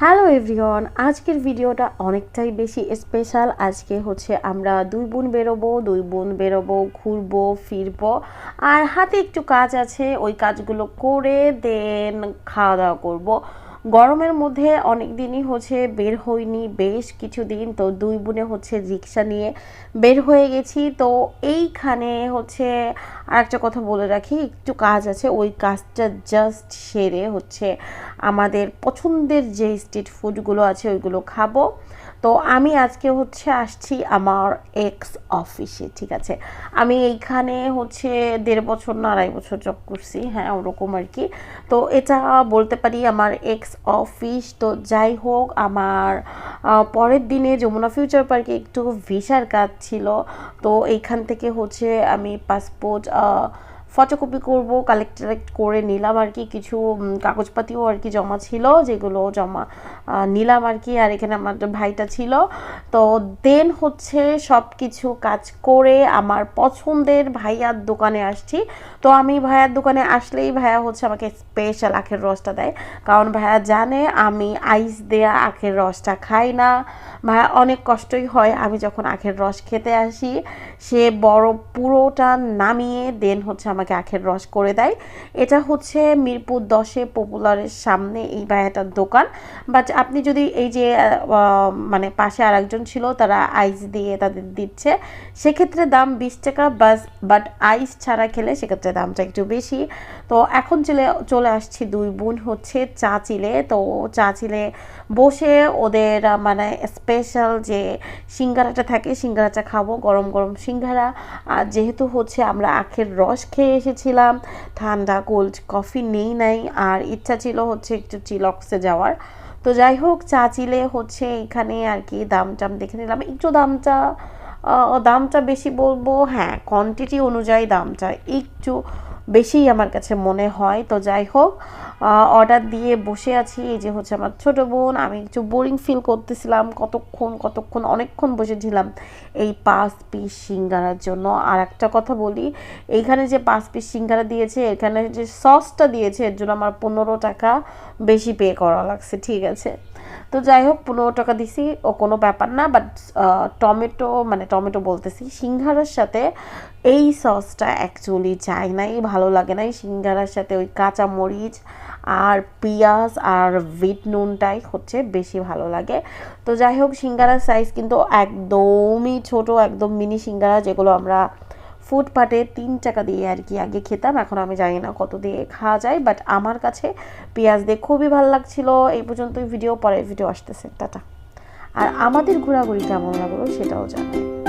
Hello everyone আজকের ভিডিওটা অনেকটাই বেশি স্পেশাল আজকে হচ্ছে আমরা দুই বোন বেরোবো, দুই বোন বেরোবো, ঘুরবো, ফিরবো। আর হাতে একটু কাজ আছে, ওই কাজগুলো করে দেন খাওয়া দাওয়া করব। গরমের মধ্যে অনেক দিনই হচ্ছে বের হইনি, বেশ কিছুদিন তো দুই বোনে হচ্ছে রিক্সা নিয়ে বের হয়ে গেছি। তো এইখানে হচ্ছে আর একটা কথা বলে রাখি, একটু কাজ আছে, ওই কাজটা জাস্ট সেরে হচ্ছে আমাদের পছন্দের যে স্ট্রিট ফুডগুলো আছে ওইগুলো খাব। তো আমি আজকে হচ্ছে আসছি আমার এক্স অফিসে ঠিক আছে? আমি এইখানে হচ্ছে দেড় বছর না আড়াই বছর জব করছি হ্যাঁ ওরকম আর কি। তো এটা বলতে পারি আমার এক্স অফিস তো যাই হোক, আমার পরের দিনে যমুনা ফিউচার পার্কে একটু ভিসার কাজ ছিল। তো এইখান থেকে হচ্ছে আমি পাসপোর্ট ফটোকপি করব কালেক্ট করে নিলাম আর কি। কিছু কাগজপাতিও আর কি জমা ছিল, যেগুলো জমা নিলাম আর কি। আর এখানে আমার ভাইটা ছিল। তো দেন হচ্ছে সব কিছু কাজ করে আমার পছন্দের ভাইয়ার দোকানে আসছি। তো আমি ভাইয়ার দোকানে আসলেই ভাইয়া হচ্ছে আমাকে স্পেশাল আখের রসটা দেয়। কারণ ভাইয়া জানে আমি আইস দেয়া আখের রসটা খাই না। ভাইয়া অনেক কষ্টই হয় আমি যখন আখের রস খেতে আসি, সে বড় পুরোটা নামিয়ে দেন হচ্ছে আমাকে আখের রস করে দেয়। এটা হচ্ছে মিরপুর দশে পপুলারের সামনে এই ভাইয়াটার দোকান। বাট আপনি যদি এই যে মানে পাশে আর একজন ছিল, তারা আইস দিয়ে তাদের দিচ্ছে। সেক্ষেত্রে দাম বিশ টাকা, বাস বাট আইস ছাড়া খেলে সেক্ষেত্রে দামটা একটু বেশি। তো এখন চলে চলে আসছি দুই বোন হচ্ছে চা চিলে তো চা চিলে বসে ওদের মানে স্পেশাল যে সিঙ্গারাটা থাকে, সিঙ্গারাটা খাব, গরম গরম সিঙ্গারা। আর যেহেতু হচ্ছে আমরা আখের রস খেয়ে এসেছিলাম। ঠান্ডা কোল্ড কফি নেই নাই। আর ইচ্ছা ছিল হচ্ছে একটু চিলক্সে যাওয়ার। তো যাই হোক, চা চিলে হচ্ছে এখানে আর কি দাম টাম দেখে নিলাম। একটু দামটা দামটা বেশি বলব? হ্যাঁ কোয়ান্টিটি অনুযায়ী দামটা। একটু বেশিই আমার কাছে মনে হয়। তো যাই হোক অর্ডার দিয়ে বসে আছি। এই যে হচ্ছে আমার ছোট বোন, আমি একটু বোরিং ফিল করতেছিলাম কতক্ষণ কতক্ষণ, অনেকক্ষণ বসেছিলাম এই পাঁচ পিস সিঙ্গারার জন্য। আর একটা কথা বলি, এইখানে যে পাঁচ পিস সিঙ্গারা দিয়েছে, এখানে যে সসটা দিয়েছে, এর জন্য আমার পনেরো টাকা বেশি পে করা লাগছে, ঠিক আছে? তো যাই হোক পনেরো টাকা দিছি, ও কোনো ব্যাপার না বাট টমেটো মানে টমেটো বলতেছি, সিঙ্গারার সাথে এই সসটা অ্যাকচুয়ালি চাই নাই ভালো লাগে নাই সিঙ্গারার সাথে ওই কাঁচা মরিচ আর পেঁয়াজ আর ভিট নুনটাই হচ্ছে বেশি ভালো লাগে। তো যাই হোক সিঙ্গারার সাইজ কিন্তু একদমই ছোট, একদম মিনি সিঙ্গারা যেগুলো আমরা ফুটপাতে তিন টাকা দিয়ে আর কি আগে খেতাম এখন আমি জানি না কত দিয়ে খাওয়া যায় বাট আমার কাছে পেঁয়াজ দিয়ে খুবই ভালো লাগছিল। এই পর্যন্তই ভিডিও পরের ভিডিও আসতেছে টাটা। আর আমাদের ঘোরাঘুরি কেমন লাগল সেটাও জানাই